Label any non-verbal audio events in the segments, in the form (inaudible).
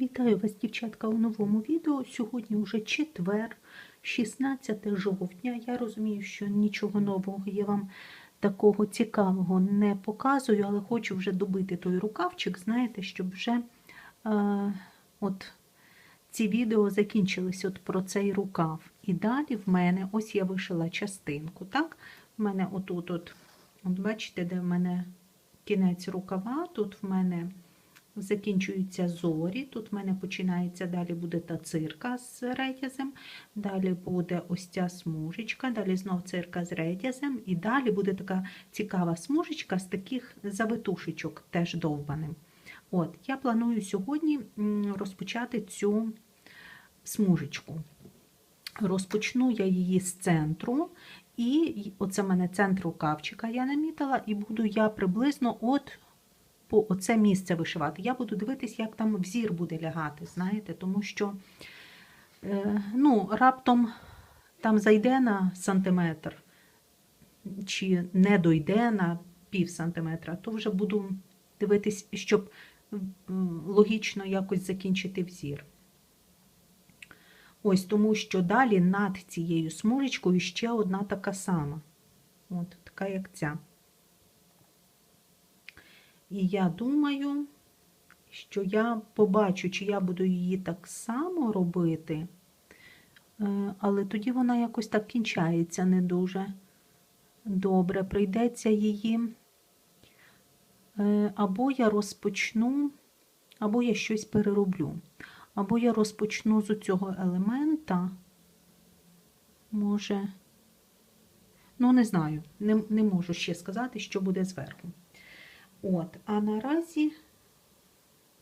Вітаю вас, дівчатка, у новому відео. Сьогодні вже четвер, 16 жовтня. Я розумію, що нічого нового я вам такого цікавого не показую, але хочу вже добити той рукавчик, знаєте, щоб вже е, от ці відео закінчились от про цей рукав. І далі в мене, ось я вишила частинку, так? В мене отут, от, от бачите, де в мене кінець рукава, тут в мене закінчуються зорі. Тут в мене починається, далі буде та цирка з редязем, далі буде ось ця смужечка, далі знов цирка з редязем, і далі буде така цікава смужечка з таких завитушечок, теж довбаним. От, Я планую сьогодні розпочати цю смужечку. Розпочну я її з центру, і оце в мене центр рукавчика я намітила, і буду я приблизно от по оце місце вишивати. Я буду дивитись, як там взір буде лягати, знаєте, тому що е, ну, раптом там зайде на сантиметр, чи не дойде на пів сантиметра, то вже буду дивитись, щоб логічно якось закінчити взір. Ось тому, що далі над цією смужечкою ще одна така сама. От, така як ця. І я думаю, що я побачу, чи я буду її так само робити, е, але тоді вона якось так кінчається не дуже добре. Прийдеться її, е, або я розпочну, або я щось перероблю. Або я розпочну з цього елемента, може, ну, не знаю, не, не можу ще сказати, що буде зверху. От, а наразі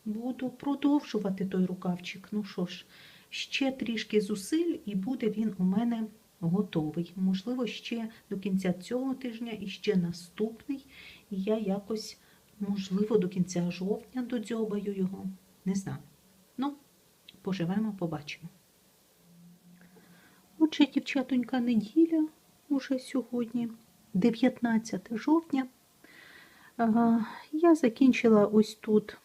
буду продовжувати той рукавчик. Ну що ж, ще трішки зусиль, і буде він у мене готовий. Можливо, ще до кінця цього тижня і ще наступний. І я якось, можливо, до кінця жовтня додзьобаю його. Не знаю. Ну, поживемо, побачимо. Отже, дівчатонька, неділя уже сьогодні, 19 жовтня. Я закінчила ось тут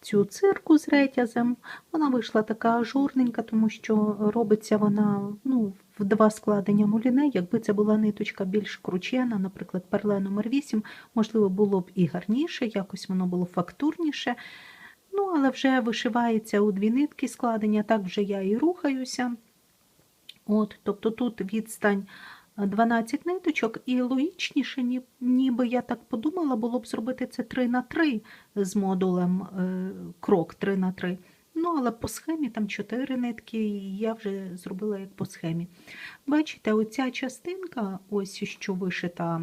цю цирку з ретязем. Вона вийшла така ажурненька, тому що робиться вона ну, в два складення муліне. Якби це була ниточка більш кручена, наприклад, перле номер 8 можливо, було б і гарніше, якось воно було фактурніше. Ну, але вже вишивається у дві нитки складення, так вже я і рухаюся. От, Тобто тут відстань 12 ниточок, і логічніше, ніби я так подумала, було б зробити це 3 на 3 з модулем е, крок 3 на 3. Ну, але по схемі там 4 нитки, і я вже зробила як по схемі. Бачите, оця частинка, ось що вишита,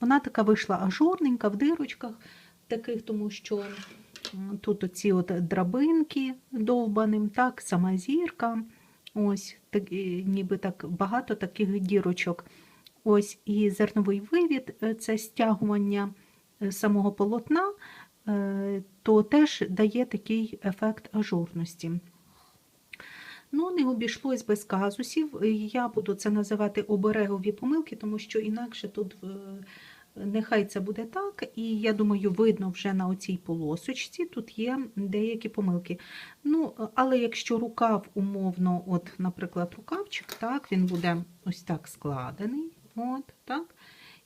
вона така вийшла ажурненька в дирочках, таких, тому що тут оці от драбинки довбаним, так, сама зірка. Ось, так, ніби так багато таких дірочок. Ось і зерновий вивід е, це стягування е, самого полотна, е, то теж дає такий ефект ажурності. Ну, не обійшлось без казусів. Я буду це називати оберегові помилки, тому що інакше тут нехай це буде так. І я думаю, видно вже на оцій полосочці тут є деякі помилки. Ну, але якщо рукав умовно, от, наприклад, рукавчик, так, він буде ось так складений. От, так.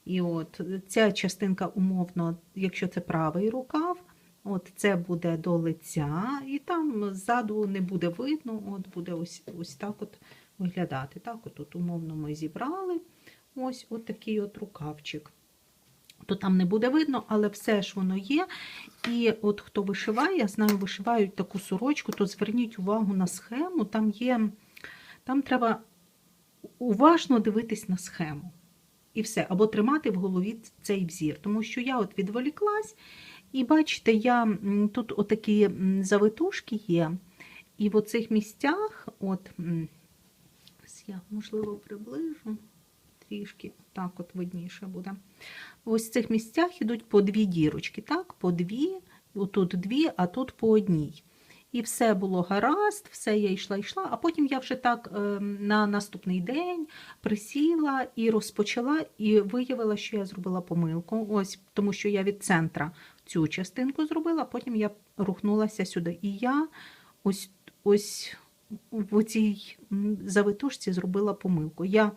І от ця частинка умовно, якщо це правий рукав, от це буде до лиця, і там ззаду не буде видно, от буде ось, ось так от виглядати. Так, от тут умовно ми зібрали ось от такий от рукавчик. То там не буде видно, але все ж воно є. І от хто вишиває, я знаю, вишивають таку сорочку, то зверніть увагу на схему. Там є, там треба уважно дивитись на схему. І все, або тримати в голові цей взір. Тому що я от відволіклась, і бачите, я тут отакі завитушки є. І в оцих місцях, от, я, можливо, приближу трішки, так от видніше буде. Ось в цих місцях йдуть по дві дірочки, так, по дві, отут дві, а тут по одній. І все було гаразд, все я йшла, йшла, а потім я вже так е, на наступний день присіла і розпочала, і виявила, що я зробила помилку. Ось, тому що я від центра цю частинку зробила, потім я рухнулася сюди. І я ось ось в цій завитушці зробила помилку. Я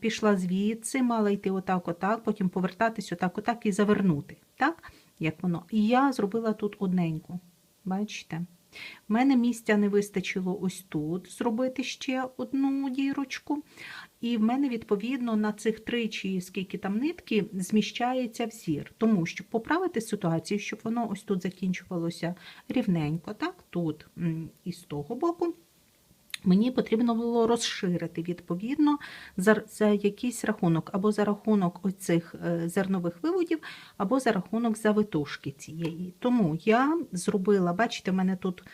пішла звідси, мала йти отак, отак, потім повертатись отак, отак і завернути. Так, як воно. І я зробила тут одненьку. Бачите? В мене місця не вистачило ось тут зробити ще одну дірочку. І в мене, відповідно, на цих три чи скільки там нитки зміщається взір. Тому що поправити ситуацію, щоб воно ось тут закінчувалося рівненько, так, тут і з того боку. Мені потрібно було розширити, відповідно, за за якийсь рахунок, або за рахунок оцих е, зернових виводів, або за рахунок завитушки цієї. Тому я зробила, бачите, мене тут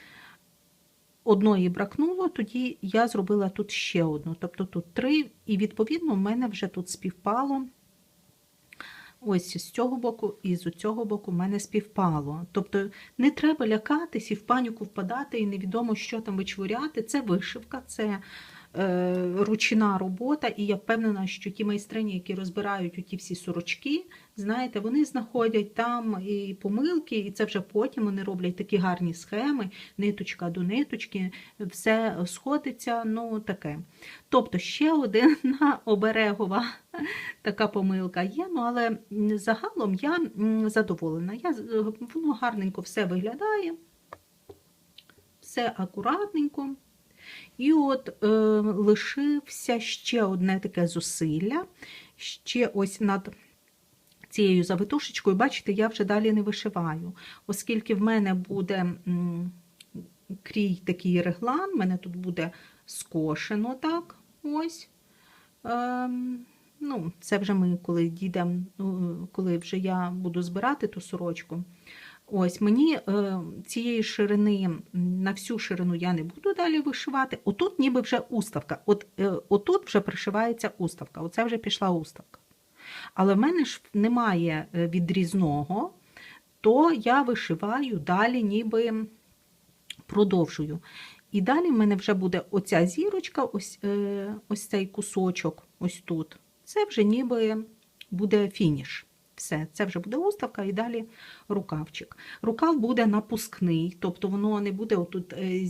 одної бракнуло, тоді я зробила тут ще одну, тобто тут три, і відповідно в мене вже тут співпало. Ось з цього боку і з цього боку мене співпало. Тобто не треба лякатись і в паніку впадати, і невідомо, що там вичворяти. Це вишивка, це ручна робота, і я впевнена, що ті майстрині, які розбирають оті всі сорочки, знаєте, вони знаходять там і помилки, і це вже потім вони роблять такі гарні схеми, ниточка до ниточки, все сходиться, ну таке. Тобто ще одна (laughs) оберегова така помилка є, ну але загалом я задоволена. Я, Воно гарненько все виглядає, все акуратненько. І от е, лишився ще одне таке зусилля, ще ось над цією завитушечкою, бачите, я вже далі не вишиваю, оскільки в мене буде крій такий реглан, в мене тут буде скошено так, ось. Е, ну, Це вже ми, коли дійдемо, ну, коли вже я буду збирати ту сорочку. Ось мені е, цієї ширини на всю ширину я не буду далі вишивати. Отут ніби вже уставка. От, е, Отут вже пришивається уставка. Оце вже пішла уставка. Але в мене ж немає е, відрізного, то я вишиваю далі, ніби продовжую. І далі в мене вже буде оця зірочка, ось, ось цей кусочок, ось тут. Це вже ніби буде фініш. Все, це вже буде уставка і далі рукавчик. Рукав буде напускний, тобто воно не буде отут е,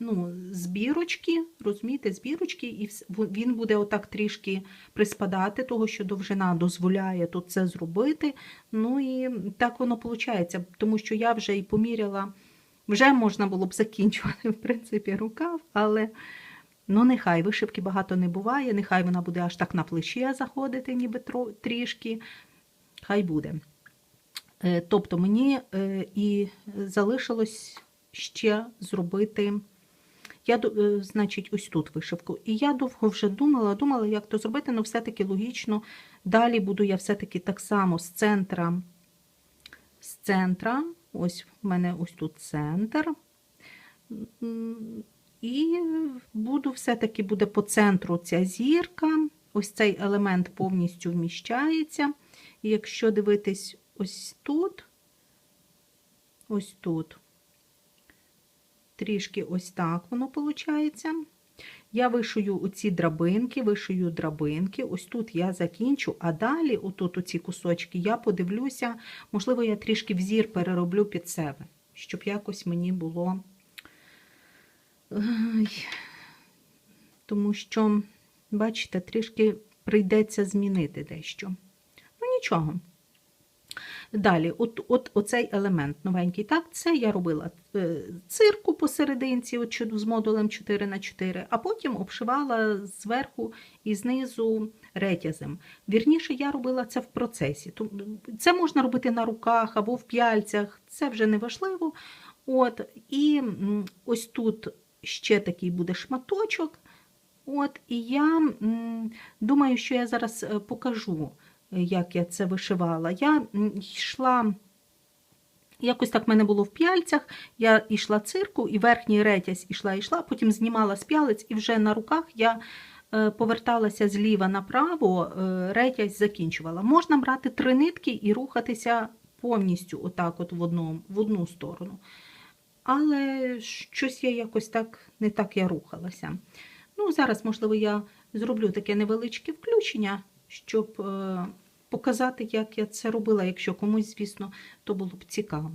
ну, збірочки, розумієте, збірочки, і він буде отак трішки приспадати, того, що довжина дозволяє тут це зробити. Ну і так воно виходить, тому що я вже і поміряла, вже можна було б закінчувати, (laughs) в принципі, рукав, але. Ну, нехай вишивки багато не буває, нехай вона буде аж так на плече заходити, ніби трішки хай буде. Е, тобто мені е, і залишилось ще зробити, я, е, значить, ось тут вишивку. І я довго вже думала, думала, як то зробити, але все-таки логічно. Далі буду я все-таки так само з центра, з центра, ось в мене ось тут центр. І буду все-таки буде по центру ця зірка. Ось цей елемент повністю вміщається. І якщо дивитись ось тут, ось тут, трішки ось так воно виходить. Я вишую оці драбинки, вишую драбинки, ось тут я закінчу, а далі, отут оці кусочки, я подивлюся, можливо, я трішки взір перероблю під себе, щоб якось мені було. Тому що, бачите, трішки прийдеться змінити дещо нічого. Далі, от, от оцей елемент новенький, так, це я робила е, цирку посерединці з модулем 4х4, а потім обшивала зверху і знизу ретязем. Вірніше, я робила це в процесі. Це можна робити на руках або в п'яльцях, це вже не важливо. От, І ось тут ще такий буде шматочок. От, І я думаю, що я зараз е, покажу як я це вишивала. Я йшла, якось так в мене було в п'яльцях, я йшла цирку, і верхній ретязь ішла, йшла, потім знімала з п'ялиць, і вже на руках я е, поверталася зліва направо, е, ретязь закінчувала. Можна брати три нитки і рухатися повністю отак от в, одну, в одну сторону. Але щось я якось так не так я рухалася. Ну, Зараз, можливо, я зроблю таке невеличке включення, щоб е, показати, як я це робила, якщо комусь, звісно, то було б цікаво.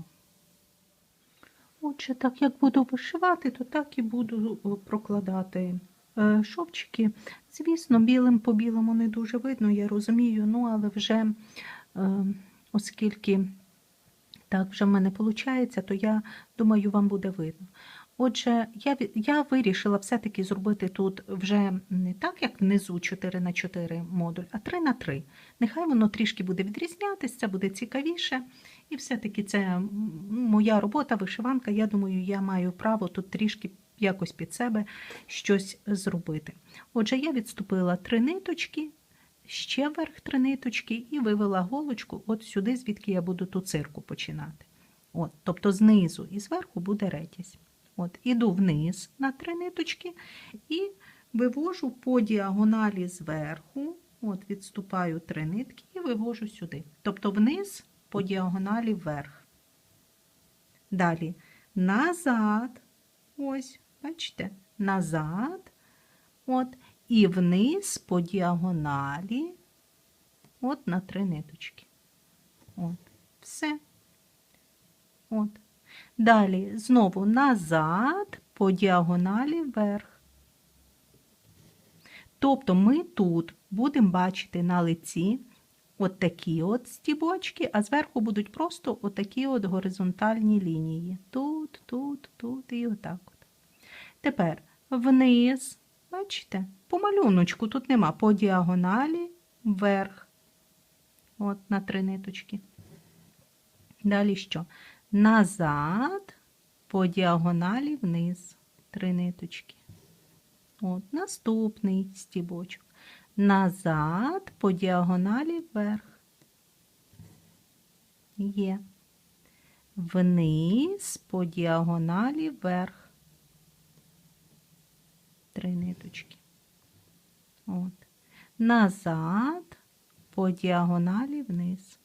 Отже, так як буду вишивати, то так і буду е, прокладати е, шовчики. Звісно, білим по білому не дуже видно, я розумію, ну але вже е, оскільки так вже в мене виходить, то я думаю, вам буде видно. Отже, я, я вирішила все-таки зробити тут вже не так, як внизу 4 на 4 модуль, а 3 на 3. Нехай воно трішки буде відрізнятися, це буде цікавіше. І все-таки це моя робота, вишиванка. Я думаю, я маю право тут трішки якось під себе щось зробити. Отже, я відступила три ниточки, ще вверх три ниточки і вивела голочку от сюди, звідки я буду ту цирку починати. От, тобто знизу і зверху буде ретязь. От, іду вниз на три ниточки і вивожу по діагоналі зверху, от відступаю три нитки і вивожу сюди. Тобто вниз по діагоналі вверх. Далі назад, ось, бачите, назад, от, і вниз по діагоналі, от на три ниточки. От, все. От. Далі знову назад по діагоналі вверх. Тобто ми тут будемо бачити на лиці от такі от стібочки, а зверху будуть просто отакі от горизонтальні лінії. Тут, тут, тут і отак от. Тепер вниз, бачите, по малюночку тут нема, по діагоналі вверх. От на три ниточки. Далі що? Назад по діагоналі вниз. Три ниточки. От, наступний стібочок. Назад по діагоналі вверх. Є. Вниз по діагоналі вверх. Три ниточки. От. Назад по діагоналі вниз.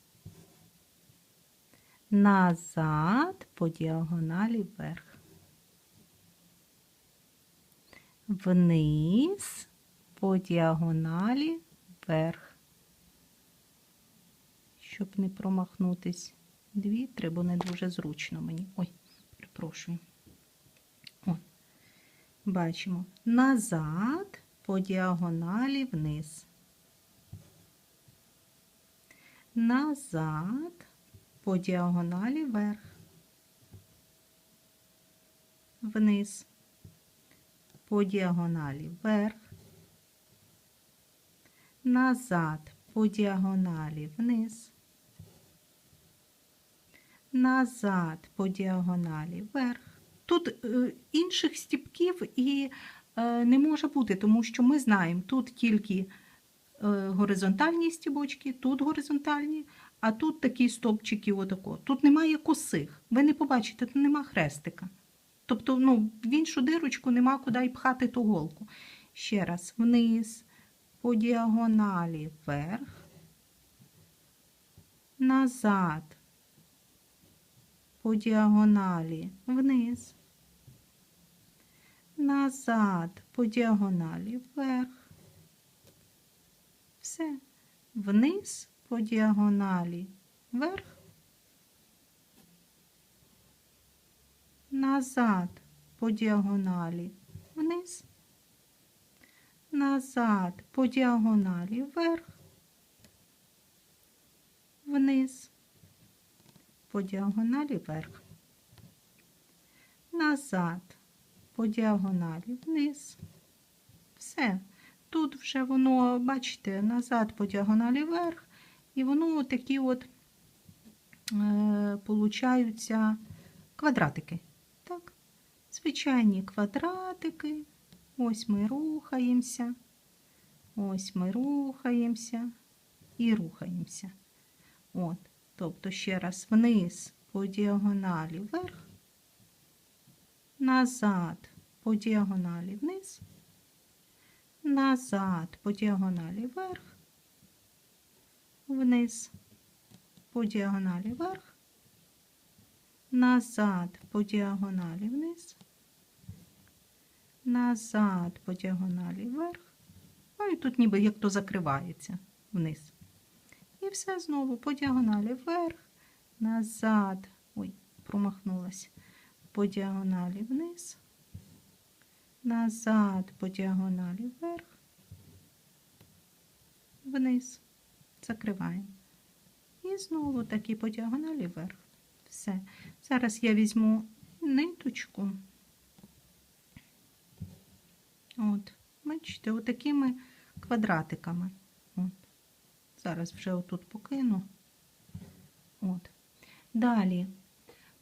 Назад по діагоналі вверх. Вниз по діагоналі вверх. Щоб не промахнутись. Дві, три, бо не дуже зручно мені. Ой, перепрошую. О, бачимо. Назад по діагоналі вниз. Назад по діагоналі вверх. Вниз по діагоналі вверх, назад по діагоналі вниз, назад по діагоналі вверх. Тут е, інших стіпків і е, не може бути, тому що ми знаємо, тут тільки е, горизонтальні стібочки, тут горизонтальні, а тут такі стовпчики отако. Тут немає косих. Ви не побачите, тут нема хрестика. Тобто, ну, в іншу дирочку нема куди й пхати ту голку. Ще раз, вниз, по діагоналі вверх, назад, по діагоналі вниз, назад, по діагоналі вверх. Все. Вниз по діагоналі. Вверх. назад по діагоналі. Вниз, назад по діагоналі. Вверх, вниз, по діагоналі вверх, назад по діагоналі. Вниз. Все. Тут вже воно, бачите, назад по діагоналі вверх, і воно такі от е, получаються квадратики. Так, звичайні квадратики. Ось ми рухаємося. Ось ми рухаємося і рухаємося. От, тобто ще раз вниз по діагоналі вверх, назад по діагоналі вниз, назад по діагоналі вверх, вниз по діагоналі вверх, назад по діагоналі вниз, назад по діагоналі вверх. Ну і тут ніби як то закривається вниз. І все знову по діагоналі вверх, назад. Ой, промахнулась. По діагоналі вниз, назад, по діагоналі вверх, вниз. Закриваємо. І знову таки по діагоналі вверх. Все. Зараз я візьму ниточку. От, бачите, отакими квадратиками. От. Зараз вже отут покину. От. Далі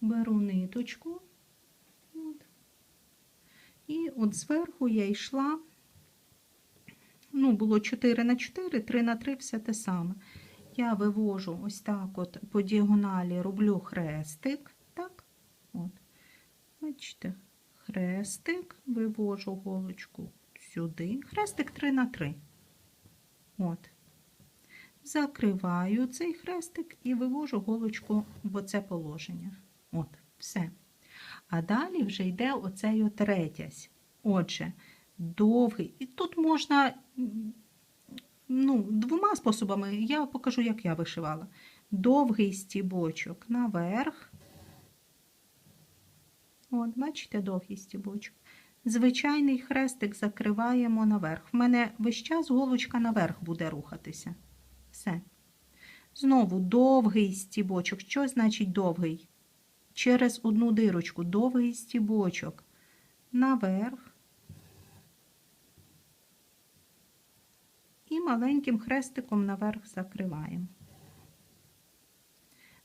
беру ниточку. От. І от зверху я йшла, ну, було 4 на 4, 3 на 3, все те саме. Я вивожу ось так от по діагоналі, роблю хрестик. Так, от. Бачите, хрестик, вивожу голочку сюди. Хрестик 3 на 3. От. Закриваю цей хрестик і вивожу голочку в оце положення. От, все. А далі вже йде оцей от. Отже, довгий. І тут можна ну, двома способами. Я покажу, як я вишивала. Довгий стібочок наверх. От, бачите, довгий стібочок. Звичайний хрестик закриваємо наверх. В мене весь час голочка наверх буде рухатися. Все. Знову довгий стібочок. Що значить довгий? Через одну дирочку. Довгий стібочок. Наверх. І маленьким хрестиком наверх закриваємо.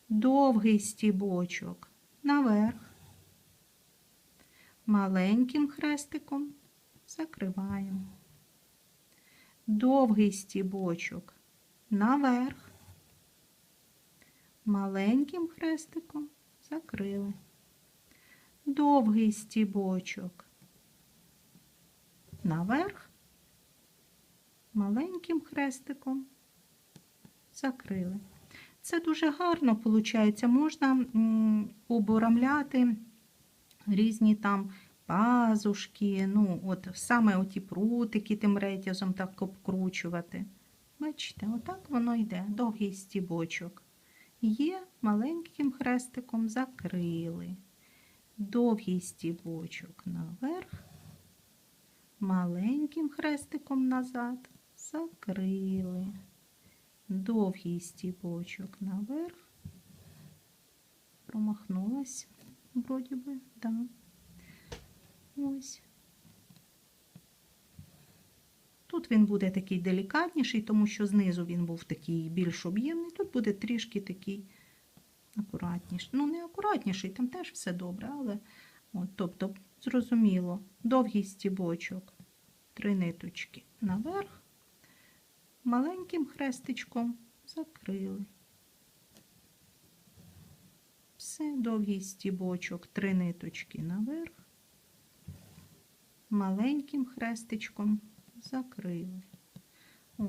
Довгий стібочок наверх. Маленьким хрестиком закриваємо. Довгий стібочок наверх. Маленьким хрестиком закрили. Довгий стібочок наверх. Маленьким хрестиком закрили. Це дуже гарно виходить. Можна оборамляти різні там пазушки, ну, от саме оті прутики тим ретязом так обкручувати. Бачите, отак воно йде, довгий стібочок. Є маленьким хрестиком закрили. Довгий стібочок наверх, маленьким хрестиком назад закрили. Довгий стібочок наверх. Промахнулась, вроді би, да. Ось. Тут він буде такий делікатніший, тому що знизу він був такий більш об'ємний, тут буде трішки такий акуратніший. Ну, не акуратніший, там теж все добре, але от, тобто, зрозуміло, довгий стібочок, три ниточки наверх, маленьким хрестичком закрили. Все, довгий стібочок, три ниточки наверх, маленьким хрестичком закрили. О.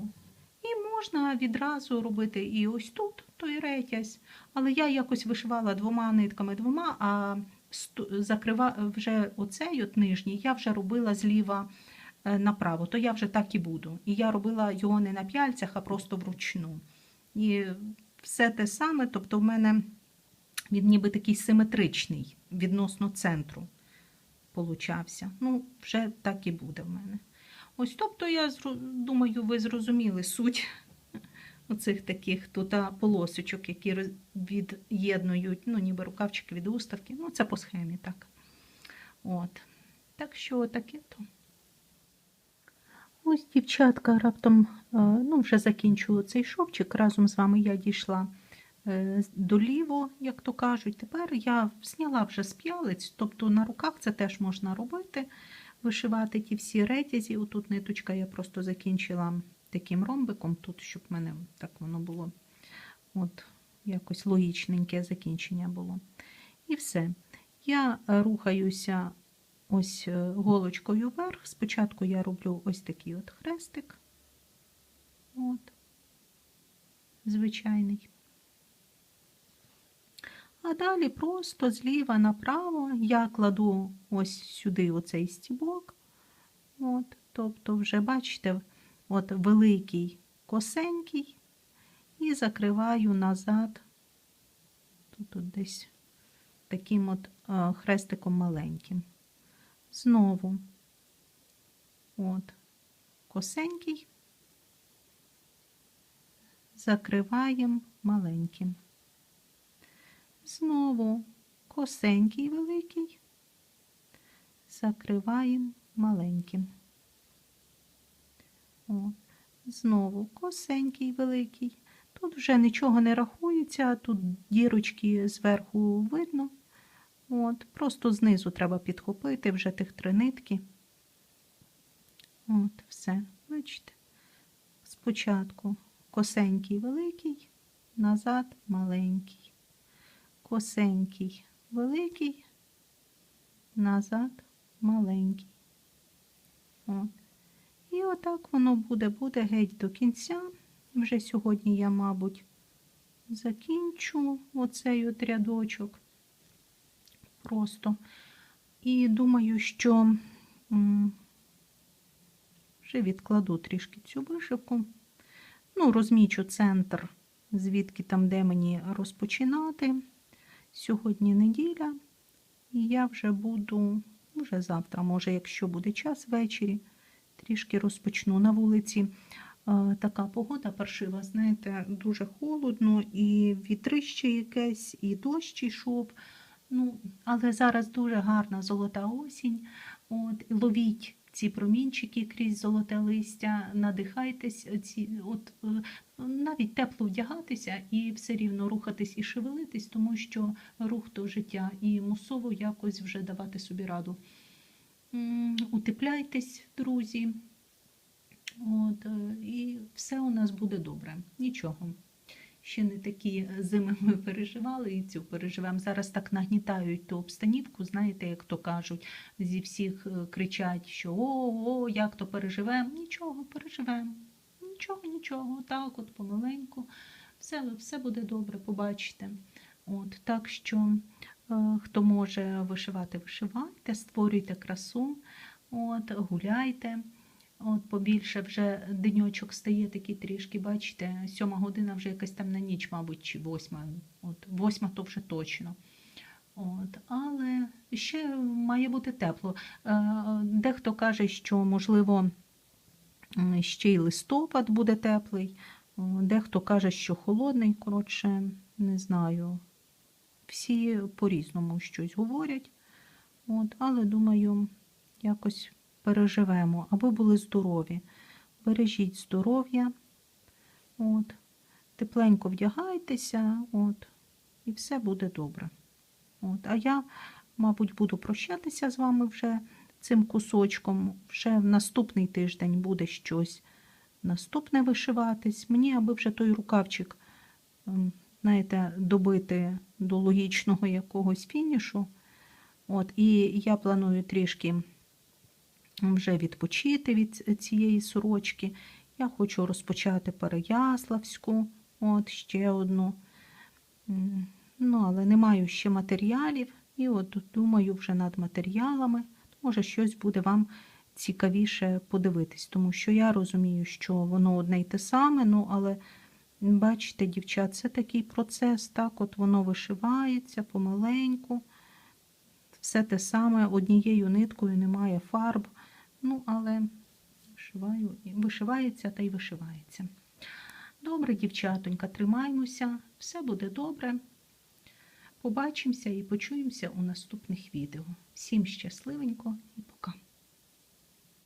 І можна відразу робити і ось тут той ретязь, але я якось вишивала двома нитками двома, а закрива вже оцей от нижній я вже робила зліва направо, то я вже так і буду. І я робила його не на п'яльцях, а просто вручну. І все те саме, тобто в мене він ніби такий симетричний відносно центру получався. Ну, вже так і буде в мене. Ось, тобто, я думаю, ви зрозуміли суть (laughs) оцих таких тут полосочок, які від'єднують, ну, ніби рукавчики від уставки. Ну, це по схемі, так. От. Так що таке то. Ось, дівчатка, раптом, е, ну, вже закінчую цей шовчик. Разом з вами я дійшла е, до ліво, як то кажуть. Тепер я зняла вже з п'ялиць, тобто на руках це теж можна робити, вишивати ті всі ретязі. Отут ниточка я просто закінчила таким ромбиком, тут, щоб в мене так воно було от, якось логічненьке закінчення було. І все. Я рухаюся ось е, голочкою вверх. Спочатку я роблю ось такий от хрестик. От. Звичайний. А далі просто зліва направо я кладу ось сюди оцей стібок. От, тобто, вже бачите, от великий косенький і закриваю назад, тут от десь таким от е, хрестиком маленьким. Знову от косенький, закриваємо маленьким. Знову косенький великий, закриваємо маленьким. О, знову косенький великий. Тут вже нічого не рахується, тут дірочки зверху видно. От, Просто знизу треба підхопити вже тих три нитки. От, все, бачите. Спочатку косенький великий, назад маленький. Косенький великий, назад маленький. От. І отак воно буде, буде геть до кінця. Вже сьогодні я, мабуть, закінчу оцей от рядочок. Просто. І думаю, що вже відкладу трішки цю вишивку. Ну, розмічу центр, звідки там, де мені розпочинати. Сьогодні неділя, і я вже буду, вже завтра, може, якщо буде час ввечері, трішки розпочну на вулиці. Така погода паршива, знаєте, дуже холодно, і вітрище якесь, і дощ йшов. Ну, але зараз дуже гарна золота осінь. От, ловіть ці промінчики крізь золоте листя, надихайтесь, ці, от, е, навіть тепло вдягатися і все рівно рухатись і шевелитись, тому що рух то життя, і мусово якось вже давати собі раду. Утепляйтесь, друзі. От, е, і все у нас буде добре. Нічого. Ще не такі зими ми переживали і цю переживемо. Зараз так нагнітають ту обстанівку, знаєте, як то кажуть, зі всіх е, кричать, що о, о, як то переживемо. Нічого, переживемо. Нічого, нічого, так от помаленьку. Все, все буде добре, побачите. От, так що, е, хто може вишивати, вишивайте, створюйте красу, от, гуляйте. От побільше вже деньочок стає такий трішки, бачите, сьома година вже якась там на ніч, мабуть, чи восьма. От, восьма то вже точно. От, але ще має бути тепло. Е, Дехто каже, що, можливо, ще й листопад буде теплий, дехто каже, що холодний, коротше, не знаю. Всі по-різному щось говорять. От, але думаю, якось переживемо, аби були здорові. Бережіть здоров'я, от, тепленько вдягайтеся, от, і все буде добре. От, а я, мабуть, буду прощатися з вами вже цим кусочком. Вже в наступний тиждень буде щось наступне вишиватись. Мені, аби вже той рукавчик, знаєте, добити до логічного якогось фінішу. От, і я планую трішки вже відпочити від цієї сорочки. Я хочу розпочати Переяславську, от ще одну. Ну, але не маю ще матеріалів. І от думаю вже над матеріалами. Може, щось буде вам цікавіше подивитись, тому що я розумію, що воно одне й те саме, ну, але бачите, дівчат, це такий процес, так, от воно вишивається помаленьку. Все те саме, однією ниткою немає фарб. Ну, але вишиваю, вишивається та й вишивається. Добре, дівчатонька, тримаймося, все буде добре. Побачимося і почуємося у наступних відео. Всім щасливенько і!